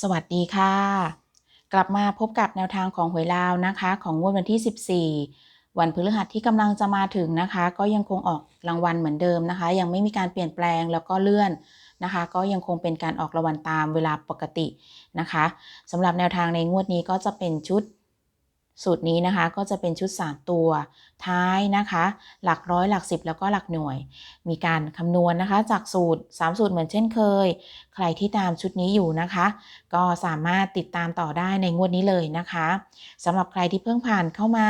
สวัสดีค่ะ กลับมาพบกับแนวทางของหวยลาวนะคะ ของงวดวันที่ 14 วันพฤหัสที่กำลังจะมาถึงนะคะ ก็ยังคงออกรางวัลเหมือนเดิมนะคะ ยังไม่มีการเปลี่ยนแปลงแล้วก็เลื่อนนะคะ ก็ยังคงเป็นการออกรางวัลตามเวลาปกตินะคะสำหรับแนวทางในงวดนี้ก็จะเป็นชุด สูตรนี้นะคะก็จะเป็นชุด 3 ตัวท้ายนะคะ หลักร้อยหลักสิบแล้วก็หลักหน่วย มีการคำนวณนะคะจากสูตร 3 สูตรเหมือนเช่นเคย ใครที่ตามชุดนี้อยู่นะคะ ก็สามารถติดตามต่อได้ในงวดนี้เลยนะคะสำหรับใครที่เพิ่งผ่านเข้ามา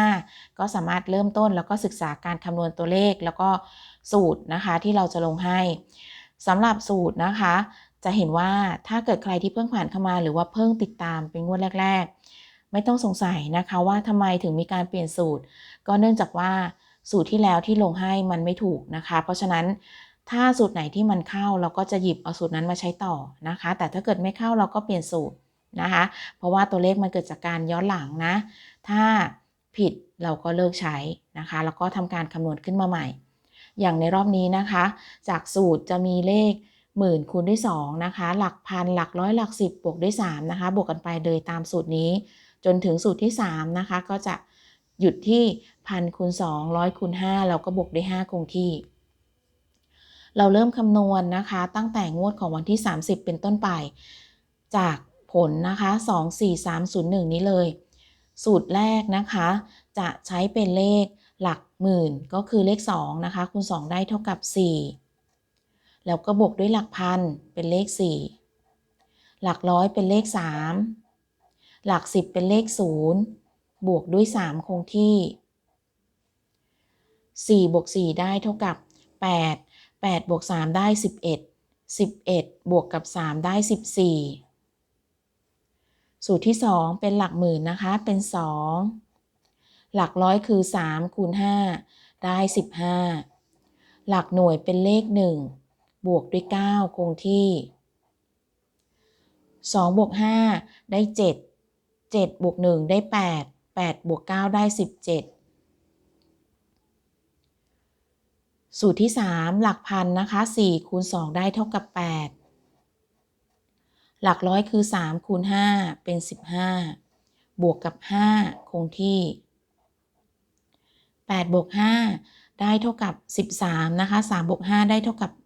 ก็สามารถเริ่มต้นแล้วก็ศึกษาการคำนวณตัวเลข แล้วก็สูตรนะคะที่เราจะลงให้สำหรับสูตรนะคะ จะเห็นว่าถ้าเกิดใครที่เพิ่งผ่านเข้ามา หรือว่าเพิ่งติดตามเป็นงวดแรก ๆ ไม่ต้องสงสัยนะคะว่าทำไมถึงมีการเปลี่ยนสูตร ก็เนื่องจากว่าสูตรที่แล้วที่ลงให้มันไม่ถูกนะคะ เพราะฉะนั้นถ้าสูตรไหนที่มันเข้าเราก็จะหยิบเอาสูตรนั้นมาใช้ต่อนะคะ แต่ถ้าเกิดไม่เข้าเราก็เปลี่ยนสูตรนะคะ เพราะว่าตัวเลขมันเกิดจากการย้อนหลังนะ ถ้าผิดเราก็เลิกใช้นะคะ แล้วก็ทำการคำนวณขึ้นมาใหม่ อย่างในรอบนี้นะคะ จากสูตรจะมีเลขหมื่นคูณด้วย2นะคะ หลักพันหลักร้อยหลักสิบบวกด้วย3นะคะ บวกกันไปเลยตามสูตรนี้ จนถึงสูตรที่ 3 นะคะ ก็จะหยุดที่พันคูณ2 0 0คูณ5เราก็บวกได้5คงที่ เราเริ่มคำนวณนะคะ ตั้งแต่งวดของวันที่ 30 เป็นต้นไป จากผลนะคะ 2 4 3 0 1 นี้เลย สูตรแรกนะคะ จะใช้เป็นเลขหลักหมื่นก็คือเลข 2 นะคะคูณ 2 ได้เท่ากับ 4 แล้วก็บวกด้วยหลักพันเป็นเลข 4 หลักร้อยเป็นเลข 3 หลัก 10 เป็นเลข 0 บวกด้วย 3 คงที่ 4 บวก 4 ได้เท่ากับ 8 8 บวก 3 ได้ 11 11 บวกกับ 3 ได้ 14 สูตรที่ 2 เป็นหลักหมื่นนะคะ เป็น 2 หลักร้อยคือ 3 คูณ 5 ได้ 15 หลักหน่วยเป็นเลข 1 บวกด้วย 9 คงที่2บวก5ได้ 7 7บวก1ได้ 8 8บวก9ได้ 17 สูตรที่ 3 หลักพันนะคะ4คูณ2ได้เท่ากับ 8 หลักร้อยคือ 3คูณ5เป็น 15 บวกกับ 5 คงที่ 8 บวก 5 ได้เท่ากับ 13 นะคะ 3 บวก 5 ได้เท่ากับ 8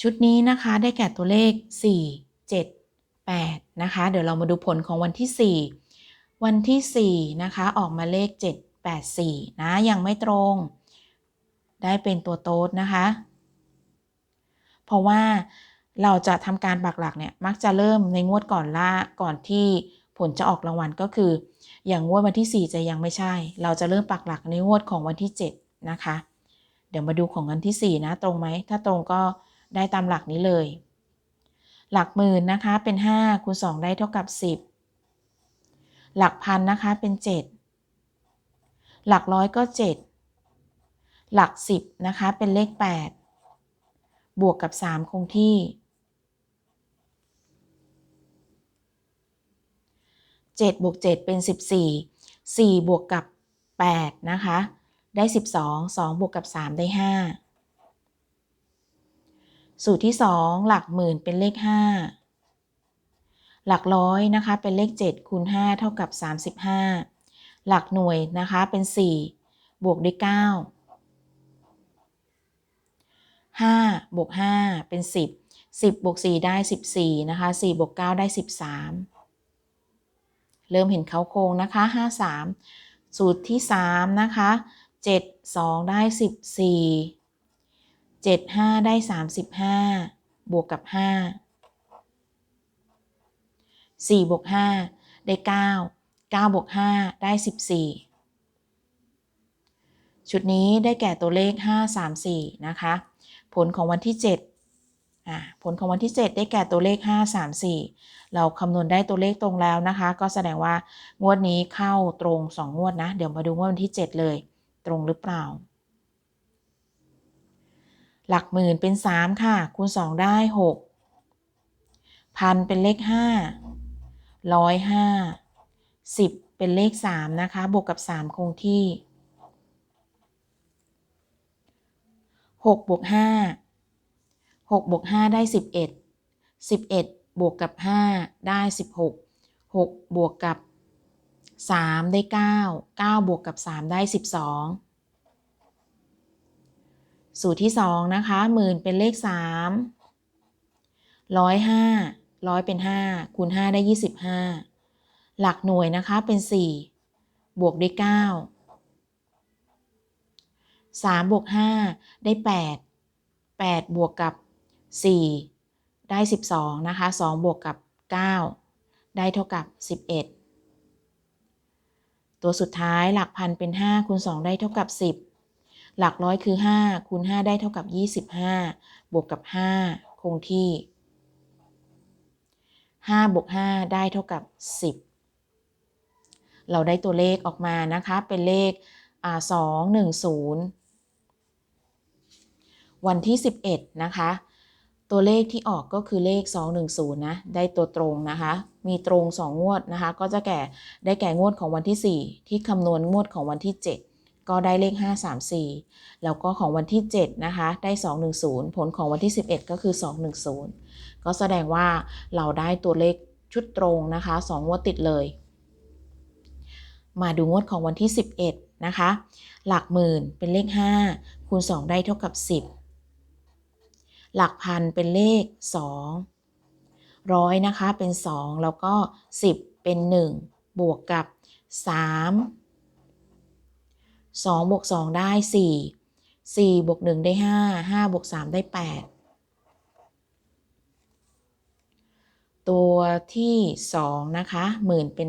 ชุดนี้นะคะได้แก่ตัวเลข 4 7 8 นะคะ เดี๋ยวเรามาดูผลของวันที่ 4 วันที่ 4 นะคะ ออกมาเลข 7 8 4 นะ ยังไม่ตรง ได้เป็นตัวโต๊ดนะคะ เพราะว่าเราจะทำการปักหลักเนี่ย มักจะเริ่มในงวดก่อนล่าก่อนที่ผลจะออกรางวัลก็คือ อย่างงวดวันที่ 4 จะยังไม่ใช่ เราจะเริ่มปักหลักในงวดของวันที่ 7 นะคะ เดี๋ยวมาดูของวันที่ 4 นะ ตรงไหม ถ้าตรงก็ได้ตามหลักนี้เลย หลักหมื่นนะคะเป็น 5 คูณ 2 ได้เท่ากับ 10 หลักพันนะคะเป็น 7 หลักร้อยก็ 7 หลัก 10นะคะเป็นเลข 8 บวกกับ 3 คงที่ 7 บวก 7 เป็น 14 4 บวกกับ 8 นะคะ ได้ 12 2 บวกกับ 3 ได้ 5 สูตรที่ 2 หลักหมื่นเป็นเลข 5 หลักร้อยนะคะเป็นเลข 7คูณ5เท่ากับ 35 หลักหน่วยนะคะเป็น 4 บวกด้วย 9 5บวก5เป็น 10 10บวก4ได้ 14นะคะ4บวก9ได้ 13 เริ่มเห็นเขาโครงนะคะ 53 สูตรที่ 3 นะคะ 7 2 ได้ 14 7 5 ได้ 35 บวกกับ 5 4บวก5ได้ 9 9บวก5ได้ 14 ชุดนี้ได้แก่ตัวเลข 5 3 4 นะคะ ผลของวันที่ 7 อ่า ผลของวันที่ 7 ได้แก่ตัวเลข 5 3 4 เราคำนวณได้ตัวเลขตรงแล้วนะคะ ก็แสดงว่างวดนี้เข้าตรง 2 งวดนะ เดี๋ยวมาดูงวดวันที่ 7 เลย ตรงหรือเปล่า หลักหมื่นเป็น 3 ค่ะ คูณ 2 ได้ 6 พันเป็นเลข 5 ร้อยห้าสิบเป็นเลข 3 นะคะ บวกกับ 3 คงที่ 6 บวก 5 6 บวก 5 ได้ 11 11 บวกกับ 5 ได้ 16 6 บวกกับ 3 ได้ 9 9 บวกกับ 3 ได้ 12 สูตรที่2นะคะหมื่นเป็นเลข3ร้อยห้าร้อยเป็น5คูณ5ได้25หลักหน่วยนะคะเป็น4บวกได้9 3บวก5ได้8 8บวกกับ4ได้12นะคะ2บวกกับ9ได้เท่ากับ11ตัวสุดท้ายหลักพันเป็น5คูณ2ได้เท่ากับ10 หลักร้อยคือ 5 คูณ 5 ได้เท่ากับ 25 บวกกับ 5 คงที่ 5 บวก 5 ได้เท่ากับ 10 เราได้ตัวเลขออกมานะคะ เป็นเลขอ่า210วันที่ 11 นะคะ ตัวเลขที่ออกก็คือเลข 210 นะ ได้ตัวตรงนะคะ มีตรง 2 งวดนะคะ ก็จะแก่ได้แก่งวดของวันที่ 4 ที่คำนวณงวดของวันที่ 7 ก็ได้เลข 534 แล้วก็ของวันที่ 7 นะคะ ได้ 210 ผลของวันที่ 11 ก็คือ 210 ก็แสดงว่าเราได้ตัวเลขชุดตรงนะคะ 2 งวดติดเลย มาดูงวดของวันที่ 11 นะคะ หลักหมื่นเป็นเลข 5 คูณ 2 ได้เท่ากับ 10 หลักพันเป็นเลข 2 ร้อยนะคะเป็น 2 แล้วก็ 10 เป็น 1 บวกกับ 3 2บวก2ได้ 4 4บวก1ได้ 5 5บวก3ได้ 8 ตัวที่ 2 นะคะหมื่นเป็น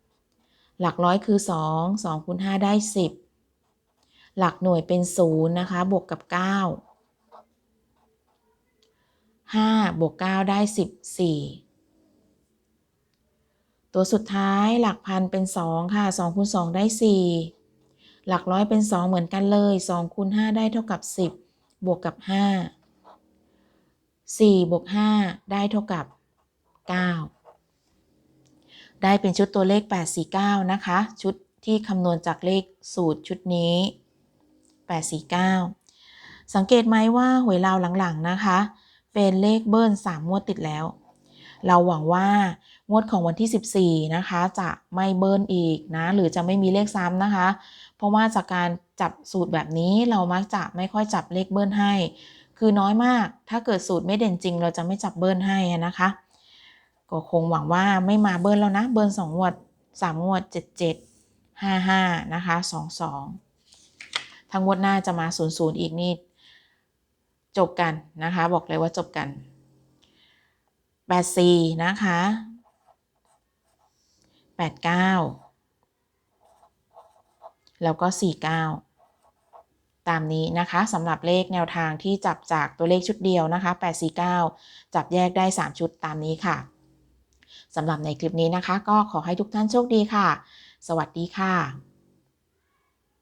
5 หลักร้อยคือ 2 2คูณ5ได้ 10 หลักหน่วยเป็น 0 นะคะ บวกกับ 9 5บวก9ได้ 14ตัวสุดท้ายหลักพันเป็น 2 ค่ะ2คูณ2ได้ 4 หลักร้อยเป็น 2 เหมือนกันเลย2คูณ5ได้เท่ากับ 10 บวกกับ 5 4 บวก 5 ได้เท่ากับ 9 ได้เป็นชุดตัวเลข 849 นะคะ ชุดที่คำนวณจากเลขสูตรชุดนี้ 849 สังเกตไหมว่าหวยลาวหลังๆนะคะ เป็นเลขเบิ้ล3งวดติดแล้ว เราหวังว่างวดของวันที่ 14 นะคะ จะไม่เบิ้ลอีกนะ หรือจะไม่มีเลขซ้ำนะคะ ราะว่าจากการจับสูตรแบบนี้เรามักจะไม่ค่อยจับเลขเบิ้ลให้ คือน้อยมาก ถ้าเกิดสูตรไม่เด่นจริง เราจะไม่จับเบิ้ลให้นะคะ ก็คงหวังว่าไม่มาเบิ้ลแล้วนะ เบิ้ล2งวด3งวด77 55นะคะ22ทางงวดหน้าจะมา00อีกนี่จบกันนะคะ บอกเลยว่าจบกัน84นะคะ89 แล้วก็ 49 ตามนี้นะคะสำหรับเลขแนวทางที่จับจากตัวเลขชุดเดียวนะคะ 849 จับแยกได้ 3 ชุดตามนี้ค่ะสำหรับในคลิปนี้นะคะ ก็ขอให้ทุกท่านโชคดีค่ะ สวัสดีค่ะ